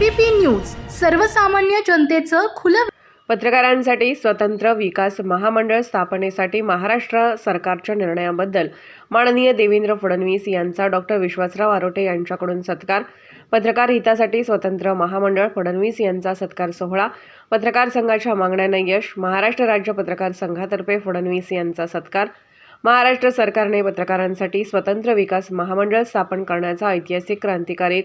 ABP news सर्वसामान्य जनतेचं खुलं पत्रकारांसाठी स्वतंत्र विकास महामंडळ स्थापनेसाठी महाराष्ट्र सरकारच्या निर्णयाबद्दल माननीय देवेंद्र फडणवीस यांचा डॉक्टर विश्वासराव आरोटे यांच्याकडून सत्कार. पत्रकार हितासाठी स्वतंत्र महामंडळ फडणवीस यांचा सत्कार सोहळा. पत्रकार संघाच्या मागण्यांना यश. महाराष्ट्र राज्य पत्रकार संघातर्फे फडणवीस यांचा सत्कार. महाराष्ट्र सरकारने पत्रकारांसाठी स्वतंत्र विकास महामंडळ स्थापन करण्याचा ऐतिहासिक क्रांतिकारी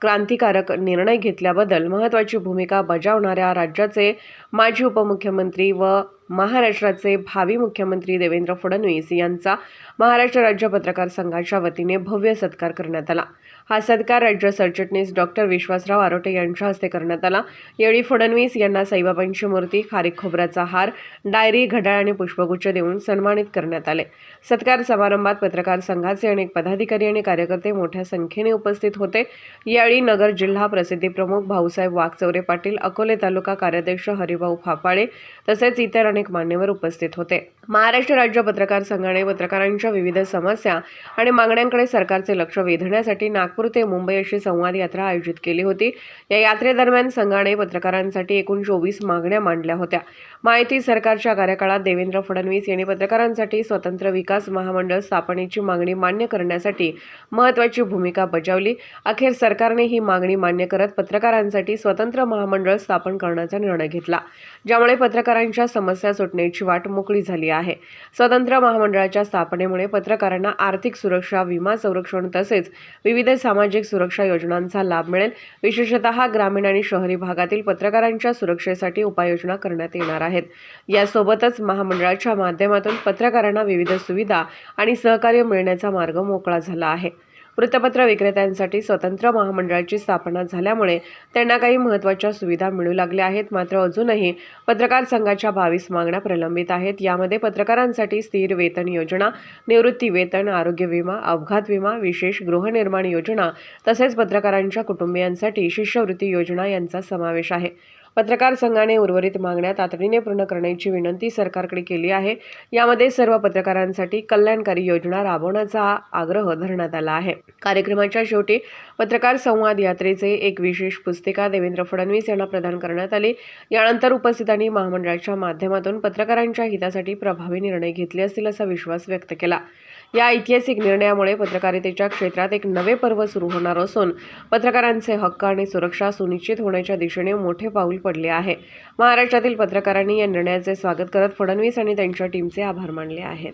क्रांतिकारक निर्णय घेतल्याबद्दल महत्त्वाची भूमिका बजावणाऱ्या राज्याचे माजी उपमुख्यमंत्री व महाराष्ट्राचे भावी मुख्यमंत्री देवेंद्र फडणवीस यांचा महाराष्ट्र राज्य पत्रकार संघाच्या वतीने भव्य सत्कार करण्यात आला. हा सत्कार राज्य सरचिटणीस डॉक्टर विश्वासराव आरोटे यांच्या हस्ते करण्यात आला. यावेळी फडणवीस यांना साईबाबांची मूर्ती खारीक खोबऱ्याचा हार डायरी घड्याळ आणि पुष्पगुच्छ देऊन सन्मानित करण्यात आले. सत्कार समारंभात पत्रकार संघाचे अनेक पदाधिकारी आणि कार्यकर्ते मोठ्या संख्येने उपस्थित होते. यावेळी नगर जिल्हा प्रसिद्धी प्रमुख भाऊसाहेब वाघचौरे पाटील अकोले तालुका कार्याध्यक्ष हरिभाऊ फापाळे तसेच इतर अनेक मान्यवर उपस्थित होते. महाराष्ट्र राज्य पत्रकार संघाने पत्रकारांच्या विविध समस्या आणि मागण्यांकडे सरकारचे लक्ष वेधण्यासाठी नागपूर ते मुंबई अशी संवाद यात्रा आयोजित केली होती. या यात्रेदरम्यान संघाने पत्रकारांसाठी एकूण चोवीस मागण्या मांडल्या होत्या. माहिती सरकारच्या कार्यकाळात देवेंद्र फडणवीस यांनी पत्रकारांसाठी स्वतंत्र विकास महामंडळ स्थापनेची मागणी मान्य करण्यासाठी महत्त्वाची भूमिका बजावली. अखेर सरकारने ही मागणी मान्य करत पत्रकारांसाठी स्वतंत्र महामंडळ स्थापन करण्याचा निर्णय घेतला. ज्यामुळे पत्रकारांच्या समस्या सुटण्याची वाट मोकळी झाली आहे. आहे. स्वतंत्र महामंडळाच्या स्थापनेमुळे पत्रकारांना आर्थिक सुरक्षा विमा संरक्षण तसेच विविध सामाजिक सुरक्षा योजनांचा लाभ मिळेल. विशेषतः ग्रामीण आणि शहरी भागातील पत्रकारांच्या सुरक्षेसाठी उपाययोजना करण्यात येणार आहेत. यासोबतच महामंडळाच्या माध्यमातून पत्रकारांना विविध सुविधा आणि सहकार्य मिळण्याचा मार्ग मोकळा झाला आहे. वृत्तपत्र विक्रेत्यांसाठी स्वतंत्र महामंडळाची स्थापना झाल्यामुळे त्यांना काही महत्त्वाच्या सुविधा मिळू लागल्या आहेत. मात्र अजूनही पत्रकार संघाच्या बावीस मागण्या प्रलंबित आहेत. यामध्ये पत्रकारांसाठी स्थिर वेतन योजना निवृत्ती वेतन आरोग्य विमा अपघात विमा विशेष गृहनिर्माण योजना तसेच पत्रकारांच्या कुटुंबियांसाठी शिष्यवृत्ती योजना यांचा समावेश आहे. पत्रकार संघाने उर्वरित मागण्या तातडीने पूर्ण करण्याची विनंती सरकारकडे केली आहे. यामध्ये सर्व पत्रकारांसाठी कल्याणकारी योजना राबवण्याचा आग्रह धरण्यात आला आहे. कार्यक्रमाच्या शेवटी पत्रकार संवाद यात्रेचे एक विशेष पुस्तिका देवेंद्र फडणवीस यांना प्रदान करण्यात आली. यानंतर उपस्थितांनी महामंडळाच्या माध्यमातून पत्रकारांच्या हितासाठी प्रभावी निर्णय घेतले असतील असा विश्वास व्यक्त केला. या ऐतिहासिक निर्णयामुळे पत्रकारितेच्या क्षेत्रात एक नवे पर्व सुरू होणार असून पत्रकारांचे हक्क आणि सुरक्षा सुनिश्चित होण्याच्या दिशेने मोठे पाऊल पडले आहे. महाराष्ट्रातील पत्रकारांनी या निर्णयाचे स्वागत करत फडणवीस आणि त्यांच्या टीमचे आभार मानले आहेत.